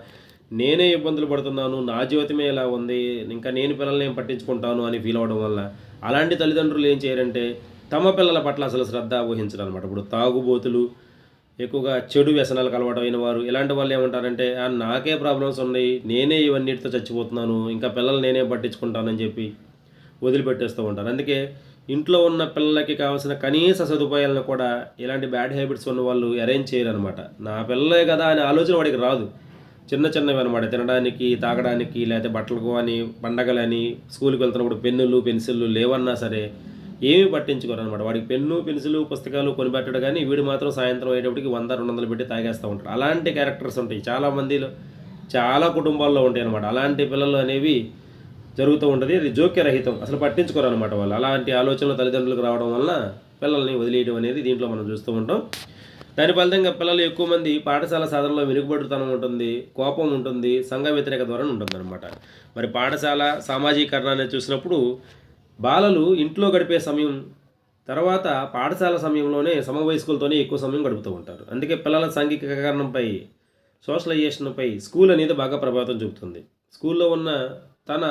నేనే ఇబ్బందులు పడుతున్నాను నా జీవితమే ఇలా ఉంది ఇంకా నేను పిల్లల్ని ఏం పట్టించుకుంటాను అని ఫీల్ అవడం వల్ల అలాంటి తల్లిదండ్రులు ఏం చేయరంటే తమ పిల్లల పట్ల అసలు శ్రద్ధ ఊహించడం అనమాట ఇప్పుడు తాగుబోతులు ఎక్కువగా చెడు వ్యసనాలకు అలవాటైన వారు ఇలాంటి వాళ్ళు ఏమంటారంటే "ఆ, నాకే ప్రాబ్లమ్స్ ఉన్నాయి నేనే ఇవన్నిటితో చచ్చిపోతున్నాను ఇంకా పిల్లలు నేనే పట్టించుకుంటానని చెప్పి వదిలిపెట్టేస్తూ ఉంటారు. అందుకే ఇంట్లో ఉన్న పిల్లలకి కావాల్సిన కనీస సదుపాయాలను కూడా ఇలాంటి బ్యాడ్ హ్యాబిట్స్ ఉన్న వాళ్ళు అరేంజ్ చేయరు అనమాట నా పిల్లలే కదా అనే ఆలోచన వాడికి రాదు. చిన్న చిన్నవి అనమాట తినడానికి తాగడానికి లేకపోతే బట్టలకు అని పండగలని స్కూల్కి వెళ్తున్నప్పుడు పెన్నులు పెన్సిళ్ళు లేవన్నా సరే ఏమీ పట్టించుకోరు అనమాట వాడికి పెన్ను పెన్సిల్ పుస్తకాలు కొనిపెట్టడు కానీ వీడు మాత్రం సాయంత్రం అయ్యేటప్పటికి వంద రెండు వందలు పెట్టి తాగేస్తూ ఉంటాడు. అలాంటి క్యారెక్టర్స్ ఉంటాయి. చాలా మందిలో చాలా కుటుంబాల్లో ఉంటాయి అనమాట అలాంటి పిల్లలు అనేవి జరుగుతూ ఉంటుంది. అది జోక్యరహితం. అసలు పట్టించుకోరు అనమాట వాళ్ళు. అలాంటి ఆలోచనలు తల్లిదండ్రులకు రావడం వల్ల పిల్లల్ని వదిలేయడం అనేది దీంట్లో మనం చూస్తూ ఉంటాం. దాని ఫలితంగా పిల్లలు ఎక్కువ మంది పాఠశాల సాధనలో వెనుకబడుతనం ఉంటుంది కోపం ఉంటుంది సంఘ వ్యతిరేక ధోరణి ఉంటుంది అనమాట మరి పాఠశాల సామాజీకరణ అనేది చూసినప్పుడు బాలలు ఇంట్లో గడిపే సమయం తర్వాత పాఠశాల సమయంలోనే సమవయస్కులతోనే ఎక్కువ సమయం గడుపుతూ ఉంటారు. అందుకే పిల్లల సాంఘికీకరణపై సోషలైజేషన్పై స్కూల్ అనేది బాగా ప్రభావితం చూపుతుంది. స్కూల్లో ఉన్న తన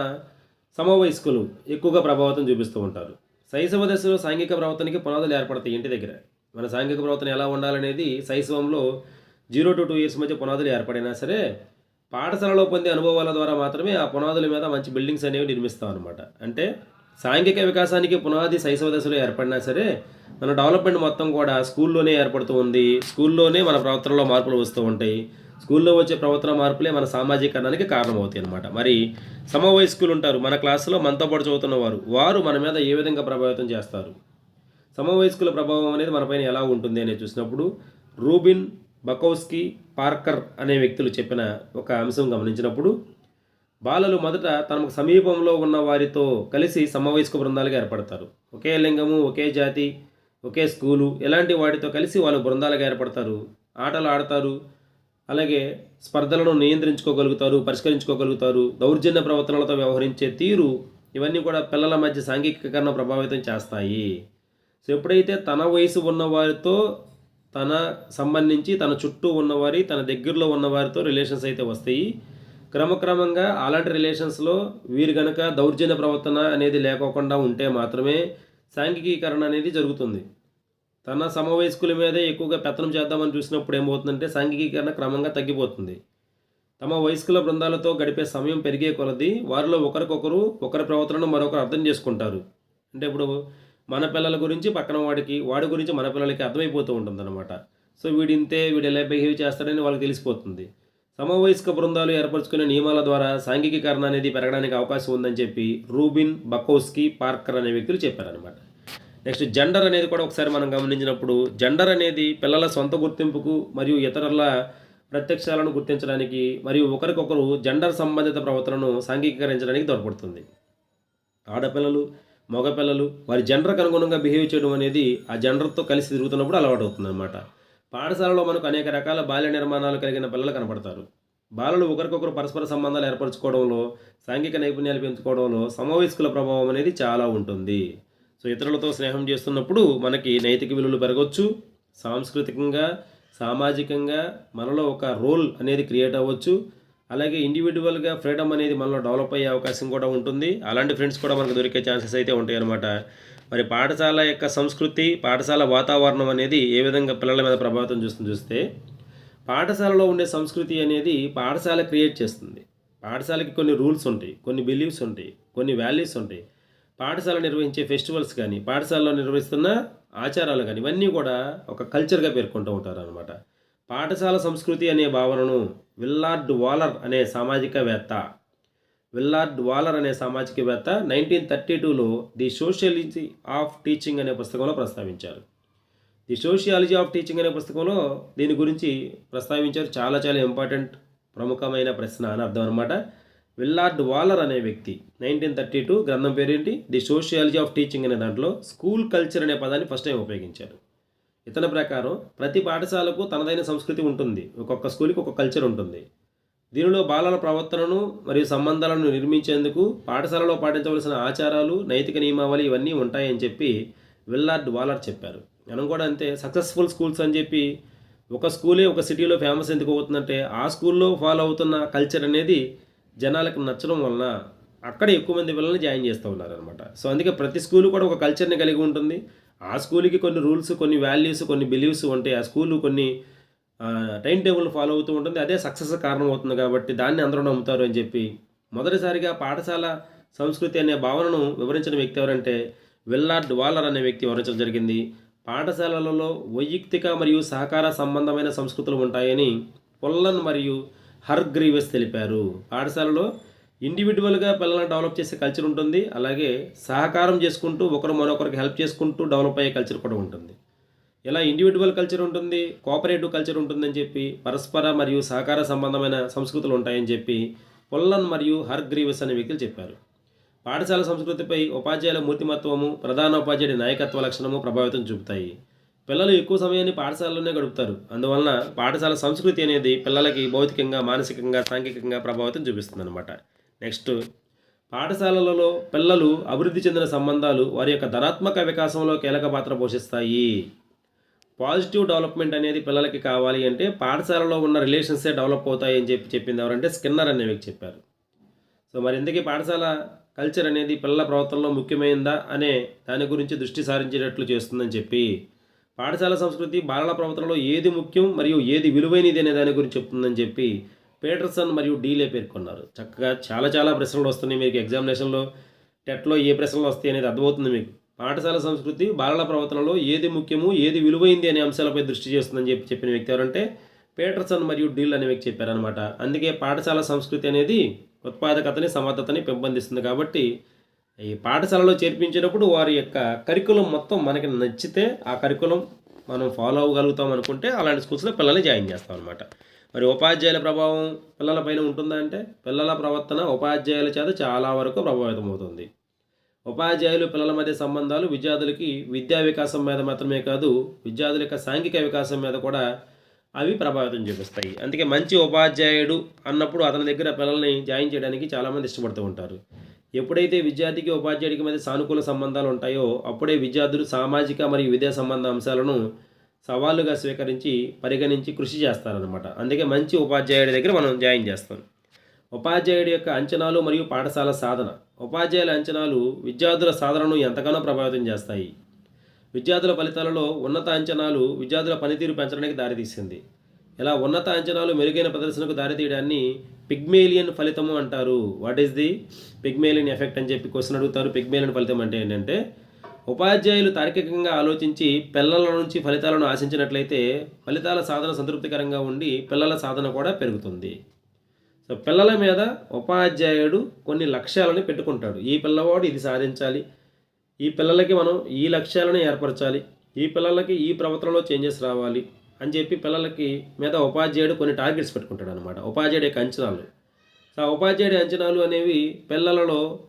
సమవయస్కులు ఎక్కువగా ప్రభావితం చూపిస్తూ ఉంటారు. శైశవ దశలో సాంఘిక ప్రవర్తనకి పునాదులు ఏర్పడతాయి ఇంటి దగ్గర. మన సాంఘిక ప్రవర్తన ఎలా ఉండాలనేది శైశవంలో జీరో టు టూ ఇయర్స్ మధ్య పునాదులు ఏర్పడినా సరే పాఠశాలలో పొందే అనుభవాల ద్వారా మాత్రమే ఆ పునాదుల మీద మంచి బిల్డింగ్స్ అనేవి నిర్మిస్తాం అనమాట అంటే సాంఘిక వికాసానికి పునాది శైశవ దశలో ఏర్పడినా సరే మన డెవలప్మెంట్ మొత్తం కూడా స్కూల్లోనే ఏర్పడుతూ ఉంది. స్కూల్లోనే మన ప్రవర్తనలో మార్పులు వస్తూ ఉంటాయి. స్కూల్లో వచ్చే ప్రవర్తన మార్పులే మన సామాజీకరణానికి కారణమవుతాయి అనమాట మరి సమవయస్కులు ఉంటారు. మన క్లాసులో మనతో పాటు చదువుతున్న వారు వారు మన మీద ఏ విధంగా ప్రభావితం చేస్తారు? సమవయస్కుల ప్రభావం అనేది మనపైన ఎలా ఉంటుంది అనేది చూసినప్పుడు రూబిన్ బకౌస్కీ పార్కర్ అనే వ్యక్తులు చెప్పిన ఒక అంశం గమనించినప్పుడు బాలలు మొదట తమకు సమీపంలో ఉన్న వారితో కలిసి సమవయస్క బృందాలుగా ఏర్పడతారు. ఒకే లింగము ఒకే జాతి ఒకే స్కూలు ఇలాంటి వాటితో కలిసి వాళ్ళు బృందాలుగా ఏర్పడతారు. ఆటలు ఆడతారు. అలాగే స్పర్ధలను నియంత్రించుకోగలుగుతారు పరిష్కరించుకోగలుగుతారు. దౌర్జన్య ప్రవర్తనలతో వ్యవహరించే తీరు ఇవన్నీ కూడా పిల్లల మధ్య సాంఘికీకరణ ప్రభావితం చేస్తాయి. సో ఎప్పుడైతే తన వయసు ఉన్నవారితో తన సంబంధించి తన చుట్టూ ఉన్నవారి తన దగ్గరలో ఉన్నవారితో రిలేషన్స్ అయితే వస్తాయి. క్రమక్రమంగా అలాంటి రిలేషన్స్లో వీరు గనక దౌర్జన్య ప్రవర్తన అనేది లేకోకుండా ఉంటే మాత్రమే సాంఘికీకరణ అనేది జరుగుతుంది. తన సమవయస్కుల మీదే ఎక్కువగా పెత్తనం చేద్దామని చూసినప్పుడు ఏమవుతుందంటే సాంఘికీకరణ క్రమంగా తగ్గిపోతుంది. తమ వయస్కుల బృందాలతో గడిపే సమయం పెరిగే కొలది వారిలో ఒకరికొకరు ఒకరి ప్రవర్తనను మరొకరు అర్థం చేసుకుంటారు. అంటే ఇప్పుడు మన పిల్లల గురించి పక్కన వాడికి వాడి గురించి మన పిల్లలకి అర్థమైపోతూ ఉంటుందన్నమాట. సో వీడింతే వీడు ఎలా బిహేవ్ చేస్తాడని వాళ్ళకి తెలిసిపోతుంది. సమవయస్క బృందాలు ఏర్పరచుకునే నియమాల ద్వారా సాంఘికీకరణ అనేది పెరగడానికి అవకాశం ఉందని చెప్పి రూబిన్ బకోస్కి పార్కర్ అనే వ్యక్తులు చెప్పారనమాట నెక్స్ట్ జెండర్ అనేది కూడా ఒకసారి మనం గమనించినప్పుడు జెండర్ అనేది పిల్లల సొంత గుర్తింపుకు మరియు ఇతరుల ప్రత్యక్షాలను గుర్తించడానికి మరియు ఒకరికొకరు జెండర్ సంబంధిత ప్రవర్తనను సాంఘికీకరించడానికి తోడ్పడుతుంది. ఆడపిల్లలు మగపిల్లలు వారి జెండర్కు అనుగుణంగా బిహేవ్ చేయడం అనేది ఆ జెండర్తో కలిసి తిరుగుతున్నప్పుడు అలవాటు అవుతుంది అనమాట పాఠశాలలో మనకు అనేక రకాల బాల్య నిర్మాణాలు కలిగిన పిల్లలు కనపడతారు. బాలలు ఒకరికొకరు పరస్పర సంబంధాలు ఏర్పరచుకోవడంలో సాంఘిక నైపుణ్యాలు పెంచుకోవడంలో సమవయస్కుల ప్రభావం అనేది చాలా ఉంటుంది. సో ఇతరులతో స్నేహం చేస్తున్నప్పుడు మనకి నైతిక విలువలు పెరగవచ్చు సాంస్కృతికంగా సామాజికంగా మనలో ఒక రోల్ అనేది క్రియేట్ అవ్వచ్చు. అలాగే ఇండివిజువల్గా ఫ్రీడమ్ అనేది మనలో డెవలప్ అయ్యే అవకాశం కూడా ఉంటుంది. అలాంటి ఫ్రెండ్స్ కూడా మనకు దొరికే ఛాన్సెస్ అయితే ఉంటాయి అన్నమాట మరి పాఠశాల యొక్క సంస్కృతి పాఠశాల వాతావరణం అనేది ఏ విధంగా పిల్లల మీద ప్రభావితం చూస్తుంది చూస్తే పాఠశాలలో ఉండే సంస్కృతి అనేది పాఠశాల క్రియేట్ చేస్తుంది. పాఠశాలకి కొన్ని రూల్స్ ఉంటాయి కొన్ని బిలీవ్స్ ఉంటాయి కొన్ని వాల్యూస్ ఉంటాయి. పాఠశాల నిర్వహించే ఫెస్టివల్స్ కానీ పాఠశాలలో నిర్వహిస్తున్న ఆచారాలు కానీ ఇవన్నీ కూడా ఒక కల్చర్గా పేర్కొంటూ ఉంటారు అనమాట పాఠశాల సంస్కృతి అనే భావనను విల్లార్డ్ వాలర్ అనే సామాజికవేత్త విల్లార్డ్ వాలర్ అనే సామాజికవేత్త నైన్టీన్ థర్టీ టూలో ది సోషియాలజీ ఆఫ్ టీచింగ్ అనే పుస్తకంలో ప్రస్తావించారు. ది సోషియాలజీ ఆఫ్ టీచింగ్ అనే పుస్తకంలో దీని గురించి ప్రస్తావించారు. చాలా చాలా ఇంపార్టెంట్ ప్రముఖమైన ప్రశ్న అని అర్థం అనమాట విల్లార్డ్ వాలర్ అనే వ్యక్తి నైన్టీన్ థర్టీ టూ గ్రంథం పేరేంటి? ది సోషియాలజీ ఆఫ్ టీచింగ్ అనే దాంట్లో స్కూల్ కల్చర్ అనే పదాన్ని ఫస్ట్ టైం ఉపయోగించారు. ఇతని ప్రకారం ప్రతి పాఠశాలకు తనదైన సంస్కృతి ఉంటుంది. ఒక్కొక్క స్కూల్కి ఒక కల్చర్ ఉంటుంది. దీనిలో బాలల ప్రవర్తనను మరియు సంబంధాలను నిర్మించేందుకు పాఠశాలలో పాటించవలసిన ఆచారాలు నైతిక నియమావళి ఇవన్నీ ఉంటాయని చెప్పి విల్లార్డ్ వాలర్ చెప్పారు. మనం కూడా అంతే సక్సెస్ఫుల్ స్కూల్స్ అని చెప్పి ఒక స్కూలే ఒక సిటీలో ఫేమస్ ఎందుకు అవుతుందంటే ఆ స్కూల్లో ఫాలో అవుతున్న కల్చర్ అనేది జనాలకు నచ్చడం వలన అక్కడ ఎక్కువ మంది పిల్లల్ని జాయిన్ చేస్తూ ఉన్నారనమాట సో అందుకే ప్రతి స్కూలు కూడా ఒక కల్చర్ని కలిగి ఉంటుంది. ఆ స్కూల్కి కొన్ని రూల్స్ కొన్ని వాల్యూస్ కొన్ని బిలీవ్స్ ఉంటాయి ఆ స్కూల్ కొన్ని టైం టేబుల్ ఫాలో అవుతూ ఉంటుంది. అదే సక్సెస్ కారణం అవుతుంది కాబట్టి దాన్ని అందరూ నమ్ముతారు అని చెప్పి మొదటిసారిగా పాఠశాల సంస్కృతి అనే భావనను వివరించిన వ్యక్తి ఎవరంటే విల్లార్డ్ వాలర్ అనే వ్యక్తి వివరించడం జరిగింది. పాఠశాలలలో వైయక్తిక మరియు సహకార సంబంధమైన సంస్కృతులు ఉంటాయని పొల్లన్ మరియు హర్గ్రీవెస్ తెలిపారు. పాఠశాలలో ఇండివిజువల్గా పిల్లలను డెవలప్ చేసే కల్చర్ ఉంటుంది. అలాగే సహకారం చేసుకుంటూ ఒకరు మరొకరికి హెల్ప్ చేసుకుంటూ డెవలప్ అయ్యే కల్చర్ కూడా ఉంటుంది. ఇలా ఇండివిజువల్ కల్చర్ ఉంటుంది కోఆపరేటివ్ కల్చర్ ఉంటుందని చెప్పి పరస్పర మరియు సహకార సంబంధమైన సంస్కృతులు ఉంటాయని చెప్పి పొల్లన్ మరియు హర్గ్రీవెస్ అనే వ్యక్తులు చెప్పారు. పాఠశాల సంస్కృతిపై ఉపాధ్యాయుల మూర్తిమత్వము ప్రధాన ఉపాధ్యాయుడి నాయకత్వ లక్షణము ప్రభావితం చూపుతాయి. పిల్లలు ఎక్కువ సమయాన్ని పాఠశాలలోనే గడుపుతారు. అందువలన పాఠశాల సంస్కృతి అనేది పిల్లలకి భౌతికంగా మానసికంగా సాంఘికంగా ప్రభావితం చూపిస్తుంది అనమాట నెక్స్ట్ పాఠశాలలలో పిల్లలు అభివృద్ధి చెందిన సంబంధాలు వారి యొక్క ధనాత్మక వికాసంలో కీలక పాత్ర పోషిస్తాయి. పాజిటివ్ డెవలప్మెంట్ అనేది పిల్లలకి కావాలి అంటే పాఠశాలలో ఉన్న రిలేషన్సే డెవలప్ అవుతాయి అని చెప్పి చెప్పింది ఎవరంటే స్కిన్నర్ అనే వ్యక్తి చెప్పారు. సో మరి ఇందుకే పాఠశాల కల్చర్ అనేది పిల్లల ప్రవర్తనలో ముఖ్యమైందా అనే దాని గురించి దృష్టి సారించేటట్లు చేస్తుందని చెప్పి పాఠశాల సంస్కృతి బాలల ప్రవర్తనలో ఏది ముఖ్యం మరియు ఏది విలువైనది అనే దాని గురించి చెప్తుందని చెప్పి పీటర్సన్ మరియు డీలే పేర్కొన్నారు. చక్కగా చాలా చాలా ప్రశ్నలు వస్తున్నాయి మీకు ఎగ్జామినేషన్లో టెట్లో ఏ ప్రశ్నలు వస్తాయి అనేది అర్థమవుతుంది మీకు. పాఠశాల సంస్కృతి బాలల ప్రవర్తనలో ఏది ముఖ్యము ఏది విలువైంది అనే అంశాలపై దృష్టి చేస్తుందని చెప్పి చెప్పిన వ్యక్తి ఎవరంటే పీటర్సన్ మరియు డీల్ అనే వ్యక్తి చెప్పారనమాట అందుకే పాఠశాల సంస్కృతి అనేది ఉత్పాదకతని సమర్థతని పెంపొందిస్తుంది కాబట్టి ఈ పాఠశాలలో చేర్పించేటప్పుడు వారి యొక్క కరికులం మొత్తం మనకి నచ్చితే ఆ కరికులం మనం ఫాలో అవ్వగలుగుతాం అనుకుంటే అలాంటి స్కూల్స్లో పిల్లల్ని జాయిన్ చేస్తాం అనమాట మరి ఉపాధ్యాయుల ప్రభావం పిల్లలపైన ఉంటుందా అంటే పిల్లల ప్రవర్తన ఉపాధ్యాయుల చేత చాలా వరకు ప్రభావితం అవుతుంది. ఉపాధ్యాయులు పిల్లల మధ్య సంబంధాలు విద్యార్థులకి విద్యా వికాసం మీద మాత్రమే కాదు విద్యార్థుల యొక్క సాంఘిక వికాసం మీద కూడా అవి ప్రభావితం చూపిస్తాయి. అందుకే మంచి ఉపాధ్యాయుడు అన్నప్పుడు అతని దగ్గర పిల్లల్ని జాయిన్ చేయడానికి చాలామంది ఇష్టపడుతూ ఉంటారు. ఎప్పుడైతే విద్యార్థికి ఉపాధ్యాయుడికి మధ్య సానుకూల సంబంధాలు ఉంటాయో అప్పుడే విద్యార్థులు సామాజిక మరియు విద్యా సంబంధ అంశాలను సవాలుగా స్వీకరించి పరిగణించి కృషి చేస్తారనమాట అందుకే మంచి ఉపాధ్యాయుడి దగ్గర మనం జాయిన్ చేస్తాం. ఉపాధ్యాయుడి యొక్క అంచనాలు మరియు పాఠశాల సాధన. ఉపాధ్యాయుల అంచనాలు విద్యార్థుల సాధనను ఎంతగానో ప్రభావితం చేస్తాయి. విద్యార్థుల ఫలితాలలో ఉన్నత అంచనాలు విద్యార్థుల పనితీరు పెంచడానికి దారితీసింది. ఇలా ఉన్నత అంచనాలు మెరుగైన ప్రదర్శనకు దారితీయడాన్ని పిగ్మేలియన్ ఫలితము అంటారు. What is the Pygmalion effect అని చెప్పి క్వశ్చన్ అడుగుతారు. పిగ్మేలియన్ ఫలితం అంటే ఏంటంటే ఉపాధ్యాయులు తార్కికంగా ఆలోచించి పిల్లల నుంచి ఫలితాలను ఆశించినట్లయితే ఫలితాల సాధన సంతృప్తికరంగా ఉండి పిల్లల సాధన కూడా పెరుగుతుంది. సో పిల్లల మీద ఉపాధ్యాయుడు కొన్ని లక్ష్యాలని పెట్టుకుంటాడు. ఈ పిల్లవాడు ఇది సాధించాలి. ఈ పిల్లలకి మనం ఈ లక్ష్యాలను ఏర్పరచాలి. ఈ పిల్లలకి ఈ ప్రవర్తనలో చేంజెస్ రావాలి అని చెప్పి పిల్లలకి మీద ఉపాధ్యాయుడు కొన్ని టార్గెట్స్ పెట్టుకుంటాడు అనమాట ఉపాధ్యాయుడి యొక్క అంచనాలు. సో ఆ ఉపాధ్యాయుడి అంచనాలు అనేవి పిల్లలలో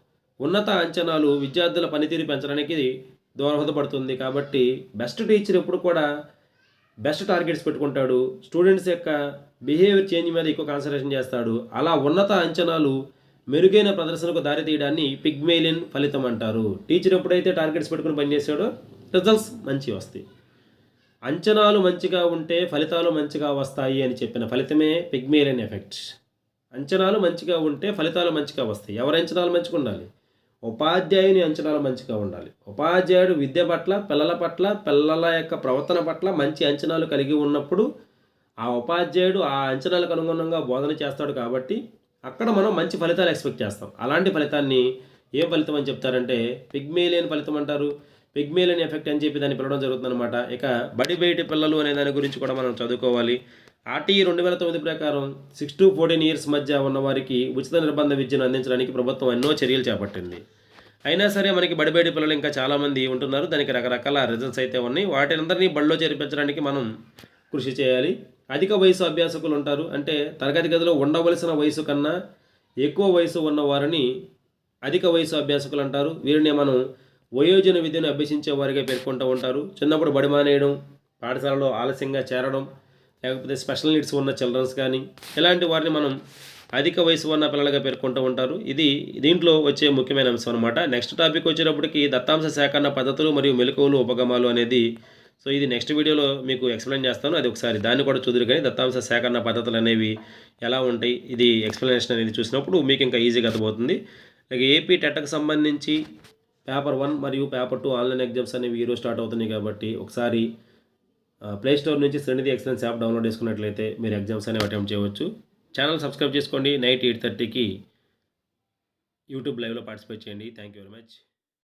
ఉన్నత అంచనాలు విద్యార్థుల పనితీరు పెంచడానికి దోహదపడుతుంది కాబట్టి బెస్ట్ టీచర్ ఎప్పుడు కూడా బెస్ట్ టార్గెట్స్ పెట్టుకుంటాడు. స్టూడెంట్స్ యొక్క బిహేవియర్ చేంజ్ మీద ఎక్కువ కాన్సన్ట్రేషన్ చేస్తాడు. అలా ఉన్నత అంచనాలు మెరుగైన ప్రదర్శనకు దారితీయడాన్ని పిగ్మేలియన్ ఫలితం అంటారు. టీచర్ ఎప్పుడైతే టార్గెట్స్ పెట్టుకుని పనిచేసాడో రిజల్ట్స్ మంచి వస్తాయి. అంచనాలు మంచిగా ఉంటే ఫలితాలు మంచిగా వస్తాయి అని చెప్పిన ఫలితమే పిగ్మేలియన్ ఎఫెక్ట్. అంచనాలు మంచిగా ఉంటే ఫలితాలు మంచిగా వస్తాయి. ఎవరి అంచనాలు మంచిగా ఉండాలి? ఉపాధ్యాయుని అంచనాలు మంచిగా ఉండాలి. ఉపాధ్యాయుడు విద్య పట్ల పిల్లల పట్ల పిల్లల యొక్క ప్రవర్తన పట్ల మంచి అంచనాలు కలిగి ఉన్నప్పుడు ఆ ఉపాధ్యాయుడు ఆ అంచనాలకు అనుగుణంగా బోధన చేస్తాడు కాబట్టి అక్కడ మనం మంచి ఫలితాలు ఎక్స్పెక్ట్ చేస్తాం. అలాంటి ఫలితాన్ని ఏ ఫలితం అని చెప్తారంటే పిగ్మేలియన్ ఫలితం అంటారు. పిగ్మేలియన్ ఎఫెక్ట్ అని చెప్పి దాన్ని పిలవడం జరుగుతుందన్నమాట. ఇక బడి బయటి పిల్లలు అనే దాని గురించి కూడా మనం చదువుకోవాలి. ఆర్టీఈ రెండు వేల తొమ్మిది ప్రకారం సిక్స్ టు ఫోర్టీన్ ఇయర్స్ మధ్య ఉన్న వారికి ఉచిత నిర్బంధ విద్యను అందించడానికి ప్రభుత్వం ఎన్నో చర్యలు చేపట్టింది. అయినా సరే మనకి బడిబేడి పిల్లలు ఇంకా చాలామంది ఉంటున్నారు. దానికి రకరకాల రీజన్స్ అయితే ఉన్నాయి. వాటినందరినీ బడిలో చేర్పించడానికి మనం కృషి చేయాలి. అధిక వయసు అభ్యాసకులు ఉంటారు. అంటే తరగతి గదిలో ఉండవలసిన వయసు కన్నా ఎక్కువ వయసు ఉన్న వారిని అధిక వయసు అభ్యాసకులు అంటారు. వీరిని మనం వయోజన విద్యను అభ్యసించే వారిగా పేర్కొంటూ ఉంటారు. చిన్నప్పుడు బడి మానేయడం పాఠశాలలో ఆలస్యంగా చేరడం లేకపోతే స్పెషల్ నీడ్స్ ఉన్న చిల్డ్రన్స్ కానీ ఇలాంటి వారిని మనం అధిక వయసు ఉన్న పిల్లలుగా పేర్కొంటూ ఉంటారు. ఇది దీంట్లో వచ్చే ముఖ్యమైన అంశం అనమాట నెక్స్ట్ టాపిక్ వచ్చేటప్పటికి దత్తాంశ సేకరణ పద్ధతులు మరియు మెలకువలు ఉపగమాలు అనేది. సో ఇది నెక్స్ట్ వీడియోలో మీకు ఎక్స్ప్లెయిన్ చేస్తాను. అది ఒకసారి దాన్ని కూడా చూదురు కానీ దత్తాంశ సేకరణ పద్ధతులు అనేవి ఎలా ఉంటాయి ఇది ఎక్స్ప్లెనేషన్ అనేది చూసినప్పుడు మీకు ఇంకా ఈజీగా అర్థమవుతుంది. అలాగే ఏపీ టెట్కి సంబంధించి పేపర్ వన్ మరియు పేపర్ టూ ఆన్లైన్ ఎగ్జామ్స్ అనేవి ఈరోజు స్టార్ట్ అవుతున్నాయి కాబట్టి ఒకసారి ప్లేస్టోర్ నుంచి శ్రేణిధి ఎక్సలెన్స్ యాప్ డౌన్లోడ్ చేసుకున్నట్లయితే మీరు ఎగ్జామ్స్ అనేవి అటెంప్ట్ చేయవచ్చు. ఛానల్ సబ్స్క్రైబ్ చేసుకోండి. నైట్ ఎయిట్ థర్టీకి యూట్యూబ్ లైవ్లో పార్టిసిపేట్ చేయండి. Thank you very much